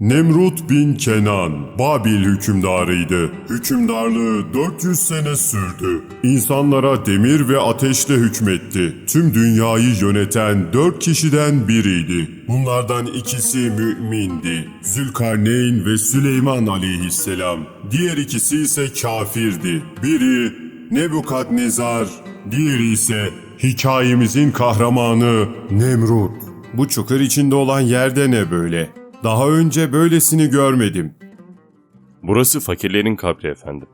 Nemrut bin Kenan, Babil hükümdarıydı. Hükümdarlığı 400 sene sürdü. İnsanlara demir ve ateşle hükmetti. Tüm dünyayı yöneten dört kişiden biriydi. Bunlardan ikisi mümindi. Zülkarneyn ve Süleyman aleyhisselam. Diğer ikisi ise kafirdi. Biri Nebukadnezar, diğeri ise hikayemizin kahramanı Nemrut. Bu çukur içinde olan yerde ne böyle? Daha önce böylesini görmedim. Burası fakirlerin kabri efendim.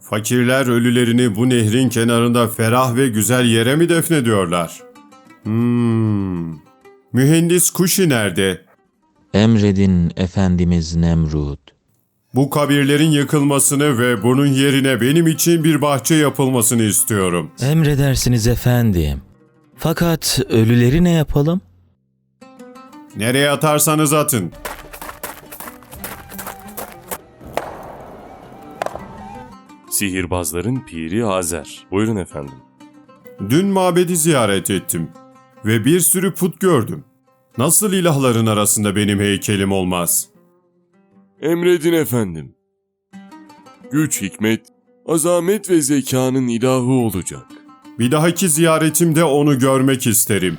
Fakirler ölülerini bu nehrin kenarında ferah ve güzel yere mi defnediyorlar? Hmm. Mühendis Kuşi nerede? Emredin Efendimiz Nemrut. Bu kabirlerin yıkılmasını ve bunun yerine benim için bir bahçe yapılmasını istiyorum. Emredersiniz efendim. Fakat ölüleri ne yapalım? Nereye atarsanız atın. Sihirbazların piri Azer. Buyurun efendim. Dün mabedi ziyaret ettim ve bir sürü put gördüm. Nasıl ilahların arasında benim heykelim olmaz? Emredin efendim. Güç, hikmet, azamet ve zekanın ilahı olacak. Bir dahaki ziyaretimde onu görmek isterim.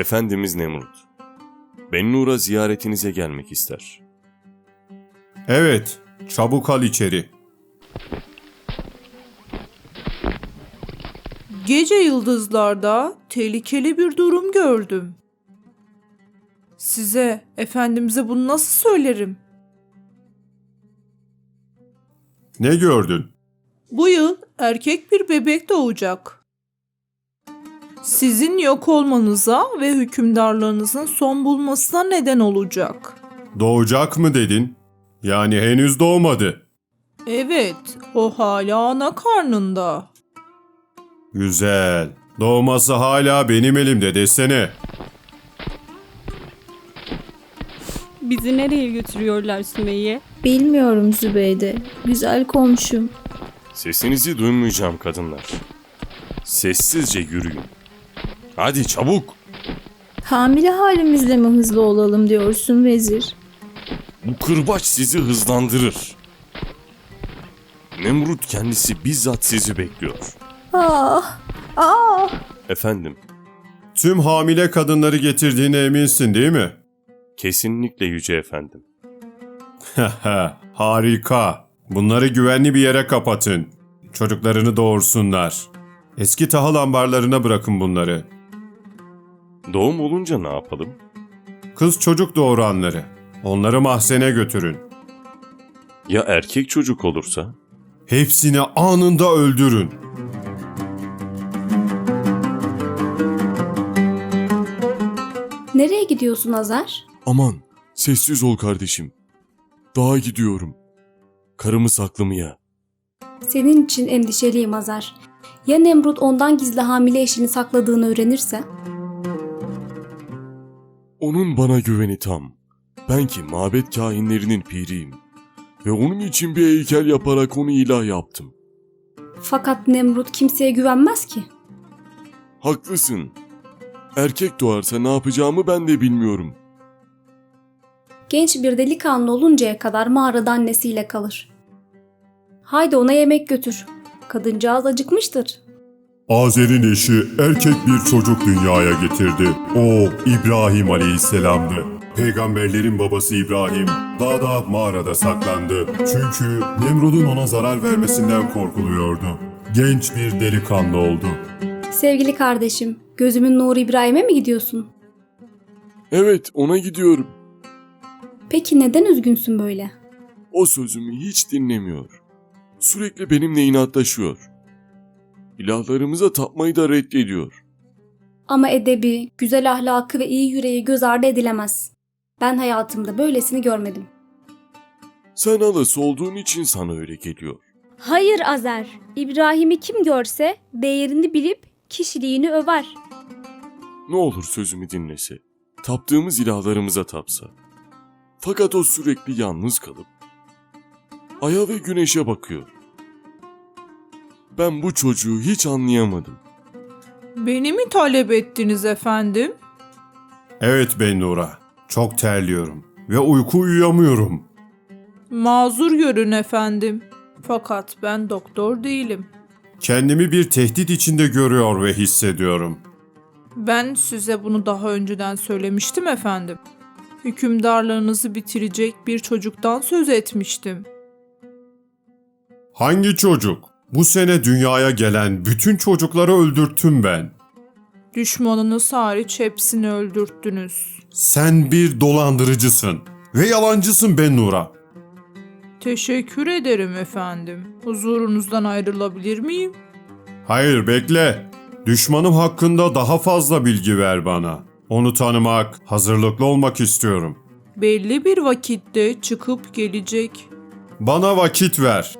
Efendimiz Nemrut. Bennur'a ziyaretinize gelmek ister. Evet, çabuk al içeri. Gece yıldızlarda tehlikeli bir durum gördüm. Size, efendimize bunu nasıl söylerim? Ne gördün? Bu yıl erkek bir bebek doğacak. Sizin yok olmanıza ve hükümdarlığınızın son bulmasına neden olacak. Doğacak mı dedin? Yani henüz doğmadı. Evet, o hala ana karnında. Güzel. Doğması hala benim elimde desene. Bizi nereye götürüyorlar Sümeyye? Bilmiyorum Zübeyde. Güzel komşum. Sesinizi duymayacağım kadınlar. Sessizce yürüyün. Hadi çabuk. Hamile halimizle mi hızlı olalım diyorsun vezir? Bu kırbaç sizi hızlandırır. Nemrut kendisi bizzat sizi bekliyor. Ah! Ah! Efendim, Tüm hamile kadınları getirdiğine eminsin değil mi? kesinlikle yüce efendim. Harika. Bunları güvenli bir yere kapatın. Çocuklarını doğursunlar. Eski tahıl ambarlarına bırakın bunları. Doğum olunca ne yapalım? Kız çocuk doğuranları. Onları mahzene götürün. Ya erkek çocuk olursa? Hepsini anında öldürün. Nereye gidiyorsun Azar? Aman, sessiz ol kardeşim. Dağa gidiyorum. Karımı saklamaya. Senin için endişeliyim Azar. Ya Nemrut ondan gizli hamile eşini sakladığını öğrenirse? Onun bana güveni tam. Ben ki mabet kahinlerinin piriyim. Ve onun için bir heykel yaparak onu ilah yaptım. Fakat Nemrut kimseye güvenmez ki. Haklısın. Erkek doğarsa ne yapacağımı ben de bilmiyorum. Genç bir delikanlı oluncaya kadar mağarada annesiyle kalır. Haydi ona yemek götür. Kadıncağız acıkmıştır. Azer'in eşi erkek bir çocuk dünyaya getirdi. O İbrahim Aleyhisselam'dı. Peygamberlerin babası İbrahim dağda mağarada saklandı. Çünkü Nemrud'un ona zarar vermesinden korkuluyordu. Genç bir delikanlı oldu. Sevgili kardeşim, gözümün nuru İbrahim'e mi gidiyorsun? Evet, ona gidiyorum. Peki neden üzgünsün böyle? O sözümü hiç dinlemiyor. Sürekli benimle inatlaşıyor. İlahlarımıza tapmayı da reddediyor. Ama edebi, güzel ahlakı ve iyi yüreği göz ardı edilemez. Ben hayatımda böylesini görmedim. Sen alası olduğun için sana öyle geliyor. Hayır Azer. İbrahim'i kim görse değerini bilip kişiliğini över. Ne olur sözümü dinlese. Taptığımız ilahlarımıza tapsa. Fakat o sürekli yalnız kalıp aya ve güneşe bakıyor. Ben bu çocuğu hiç anlayamadım. Beni mi talep ettiniz efendim? Evet Bennura. Çok terliyorum ve uyku uyuyamıyorum. Mazur görün efendim. Fakat ben doktor değilim. Kendimi bir tehdit içinde görüyor ve hissediyorum. Ben size bunu daha önceden söylemiştim efendim. Hükümdarlığınızı bitirecek bir çocuktan söz etmiştim. Hangi çocuk? Bu sene dünyaya gelen bütün çocukları öldürttüm ben. Düşmanınız hariç hepsini öldürttünüz. Sen bir dolandırıcısın ve yalancısın Bennura. Teşekkür ederim efendim. Huzurunuzdan ayrılabilir miyim? Hayır bekle. Düşmanım hakkında daha fazla bilgi ver bana. Onu tanımak, hazırlıklı olmak istiyorum. Belli bir vakitte çıkıp gelecek. Bana vakit ver.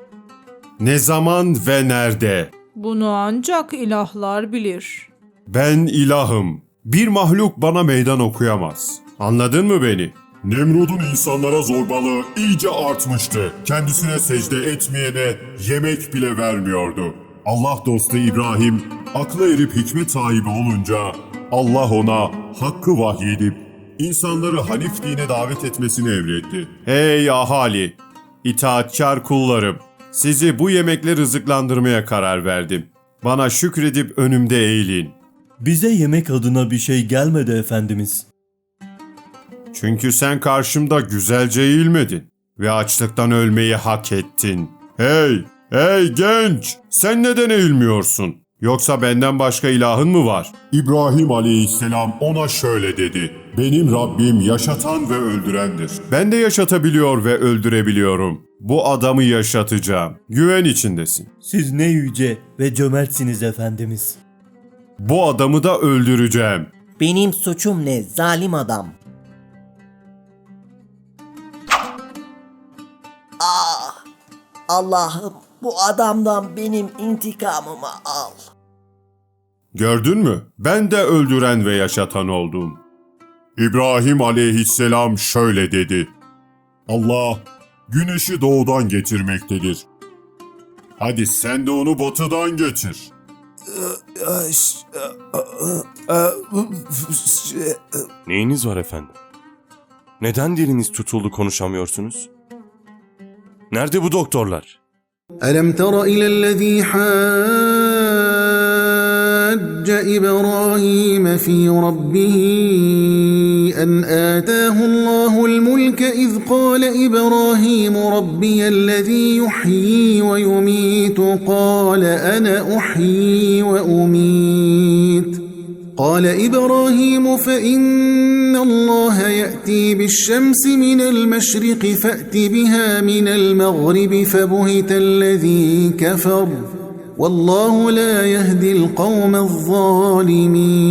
Ne zaman ve nerede? Bunu ancak ilahlar bilir. Ben ilahım. Bir mahluk bana meydan okuyamaz. Anladın mı beni? Nemrud'un insanlara zorbalığı iyice artmıştı. Kendisine secde etmeyene yemek bile vermiyordu. Allah dostu İbrahim akla erip hikmet sahibi olunca Allah ona hakkı vahyedip insanları Hanif dine davet etmesini emretti. Hey ahali! İtaatkar kullarım! Sizi bu yemekle rızıklandırmaya karar verdim. Bana şükredip önümde eğilin. Bize yemek adına bir şey gelmedi efendimiz. Çünkü sen karşımda güzelce eğilmedin ve açlıktan ölmeyi hak ettin. Hey, hey genç! Sen neden eğilmiyorsun? Yoksa benden başka ilahın mı var? İbrahim aleyhisselam ona şöyle dedi. Benim Rabbim yaşatan ve öldürendir. Ben de yaşatabiliyor ve öldürebiliyorum. Bu adamı yaşatacağım. Güven içindesin. Siz ne yüce ve cömertsiniz efendimiz. Bu adamı da öldüreceğim. Benim suçum ne zalim adam? Ah! Allah'ım bu adamdan benim intikamımı al. Gördün mü? Ben de öldüren ve yaşatan oldum. İbrahim aleyhisselam şöyle dedi. Allah güneşi doğudan getirmektedir. Hadi sen de onu batıdan getir. Neyiniz var efendim? Neden diliniz tutuldu konuşamıyorsunuz? Nerede bu doktorlar? ألم تر إلى الذي حاج إبراهيم في ربه أن آتاه الله الملك إذ قال إبراهيم ربي الذي يحيي ويميت قال أنا أحيي وأميت قال إبراهيم فإن الله يأتي بالشمس من المشرق فأت بها من المغرب فبهت الذي كفر والله لا يهدي القوم الظالمين.